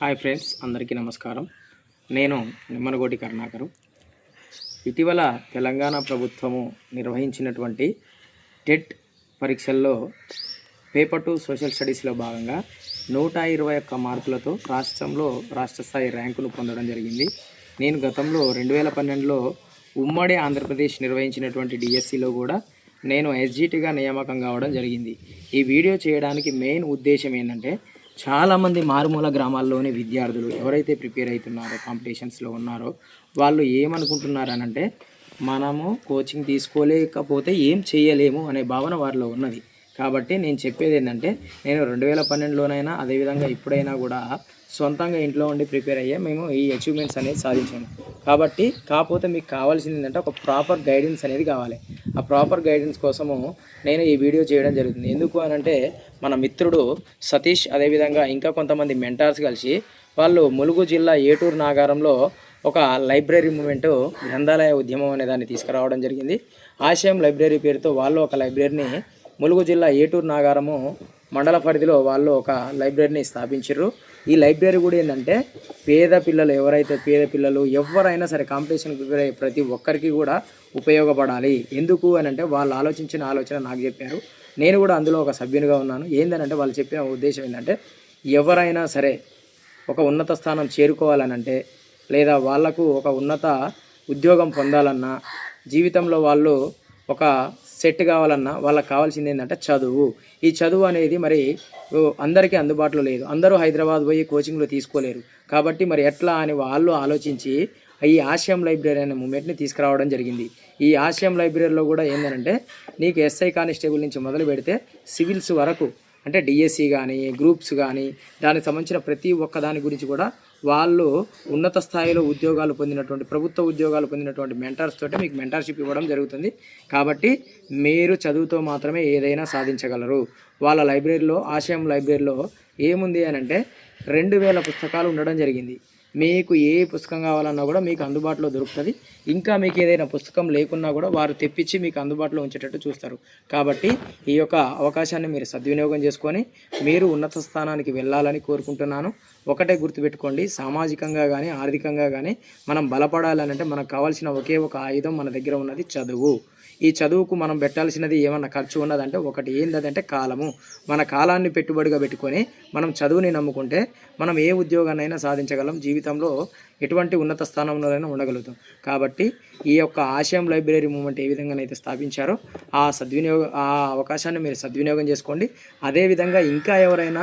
Hi friends అందరికీ నమస్కారం. నేను నిమ్మనగోటి కరుణాకరు. ఇటీవల తెలంగాణ ప్రభుత్వము నిర్వహించినటువంటి టెట్ పరీక్షల్లో పేపర్ టు సోషల్ స్టడీస్లో భాగంగా నూట ఇరవై ఒక్క మార్కులతో రాష్ట్రంలో రాష్ట్ర స్థాయి ర్యాంకును పొందడం జరిగింది. నేను గతంలో రెండు వేల పన్నెండులో ఉమ్మడి ఆంధ్రప్రదేశ్ నిర్వహించినటువంటి డిఎస్సిలో కూడా నేను ఎస్జిటిగా నియామకం కావడం జరిగింది. ఈ వీడియో చేయడానికి మెయిన్ ఉద్దేశం ఏంటంటే చాలామంది మారుమూల గ్రామాల్లోని విద్యార్థులు ఎవరైతే ప్రిపేర్ అవుతున్నారో కాంపిటీషన్స్లో ఉన్నారో వాళ్ళు ఏమనుకుంటున్నారనంటే మనము కోచింగ్ తీసుకోలేకపోతే ఏం చేయలేము అనే భావన వారిలో ఉన్నది. కాబట్టి నేను చెప్పేది ఏంటంటే నేను రెండు వేల పన్నెండులోనైనా అదేవిధంగా ఇప్పుడైనా కూడా సొంతంగా ఇంట్లో ఉండి ప్రిపేర్ అయ్యే మేము ఈ అచీవ్మెంట్స్ అనేది సాధించాము. కాబట్టి కాకపోతే మీకు కావాల్సింది ఏంటంటే ఒక ప్రాపర్ గైడెన్స్ అనేది కావాలి. ఆ ప్రాపర్ గైడెన్స్ కోసము నేను ఈ వీడియో చేయడం జరుగుతుంది. ఎందుకు అని అంటే మన మిత్రుడు సతీష్ అదేవిధంగా ఇంకా కొంతమంది మెంటార్స్ కలిసి వాళ్ళు ములుగు జిల్లా ఏటూరు నాగారంలో ఒక లైబ్రరీ మూమెంట్ గ్రంథాలయ ఉద్యమం అనే దాన్ని తీసుకురావడం జరిగింది. ఆశయం లైబ్రరీ పేరుతో వాళ్ళు ఒక లైబ్రరీని ములుగు జిల్లా ఏటూరు నాగారము మండల పరిధిలో వాళ్ళు ఒక లైబ్రరీని స్థాపించారు ఈ లైబ్రరీ కూడా ఏంటంటే పేద పిల్లలు ఎవరైతే పేద పిల్లలు ఎవరైనా సరే కాంపిటీషన్ ప్రిపేర్ అయ్యే ప్రతి ఒక్కరికి కూడా ఉపయోగపడాలి. ఎందుకు అని అంటే వాళ్ళు ఆలోచించిన ఆలోచన నాకు చెప్పారు. నేను కూడా అందులో ఒక సభ్యునిగా ఉన్నాను. ఏంటంటే వాళ్ళు చెప్పిన ఉద్దేశం ఏంటంటే ఎవరైనా సరే ఒక ఉన్నత స్థానం చేరుకోవాలనంటే లేదా వాళ్ళకు ఒక ఉన్నత ఉద్యోగం పొందాలన్నా జీవితంలో వాళ్ళు ఒక సెట్ కావాలన్నా వాళ్ళకి కావాల్సింది ఏంటంటే చదువు. ఈ చదువు అనేది మరి అందరికీ అందుబాటులో లేదు. అందరూ హైదరాబాద్ పోయి కోచింగ్లో తీసుకోలేరు. కాబట్టి మరి ఎట్లా అని వాళ్ళు ఆలోచించి ఈ ఆశయం లైబ్రరీ అనే మూమెంట్ని తీసుకురావడం జరిగింది. ఈ ఆశయం లైబ్రరీలో కూడా ఏంటంటే నీకు ఎస్ఐ కానిస్టేబుల్ నుంచి మొదలు పెడితే సివిల్స్ వరకు అంటే డిఎస్సి కానీ గ్రూప్స్ కానీ దానికి సంబంధించిన ప్రతి ఒక్క దాని గురించి కూడా వాళ్ళు ఉన్నత స్థాయిలో ఉద్యోగాలు పొందినటువంటి ప్రభుత్వ ఉద్యోగాలు పొందినటువంటి మెంటర్స్ తోటి మీకు మెంటర్షిప్ ఇవ్వడం జరుగుతుంది. కాబట్టి మీరు చదువుతో మాత్రమే ఏదైనా సాధించగలరు. వాళ్ళ లైబ్రరీలో ఆశయం లైబ్రరీలో ఏముంది అని అంటే రెండు వేల పుస్తకాలు ఉండడం జరిగింది. మీకు ఏ పుస్తకం కావాలన్నా కూడా మీకు అందుబాటులో దొరుకుతుంది. ఇంకా మీకు ఏదైనా పుస్తకం లేకున్నా కూడా వారు తెప్పించి మీకు అందుబాటులో ఉంచేటట్టు చూస్తారు. కాబట్టి ఈ యొక్క అవకాశాన్ని మీరు సద్వినియోగం చేసుకొని మీరు ఉన్నత స్థానానికి వెళ్ళాలని కోరుకుంటున్నాను. ఒకటే గుర్తుపెట్టుకోండి సామాజికంగా కానీ ఆర్థికంగా కానీ మనం బలపడాలని అంటే మనకు కావాల్సిన ఒకే ఒక ఆయుధం మన దగ్గర ఉన్నది చదువు. ఈ చదువుకు మనం పెట్టాల్సినది ఏమన్నా ఖర్చు ఉన్నదంటే ఒకటి ఏంటంటే కాలము. మన కాలాన్ని పెట్టుబడిగా పెట్టుకొని మనం చదువుని నమ్ముకుంటే మనం ఏ ఉద్యోగాన్నైనా సాధించగలం జీవితం జీవితంలో ఎటువంటి ఉన్నత స్థానంలోనైనా ఉండగలుగుతాం. కాబట్టి ఈ యొక్క ఆశయం లైబ్రరీ మూమెంట్ ఏ విధంగానైతే స్థాపించారో ఆ సద్వినియోగ ఆ అవకాశాన్ని మీరు సద్వినియోగం చేసుకోండి. అదేవిధంగా ఇంకా ఎవరైనా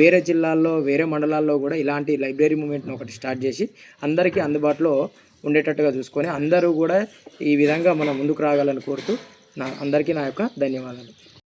వేరే జిల్లాల్లో వేరే మండలాల్లో కూడా ఇలాంటి లైబ్రరీ మూమెంట్ని ఒకటి స్టార్ట్ చేసి అందరికీ అందుబాటులో ఉండేటట్టుగా చూసుకొని అందరూ కూడా ఈ విధంగా మనం ముందుకు రాగాలని కోరుతూ నా అందరికీ నా యొక్క ధన్యవాదాలు.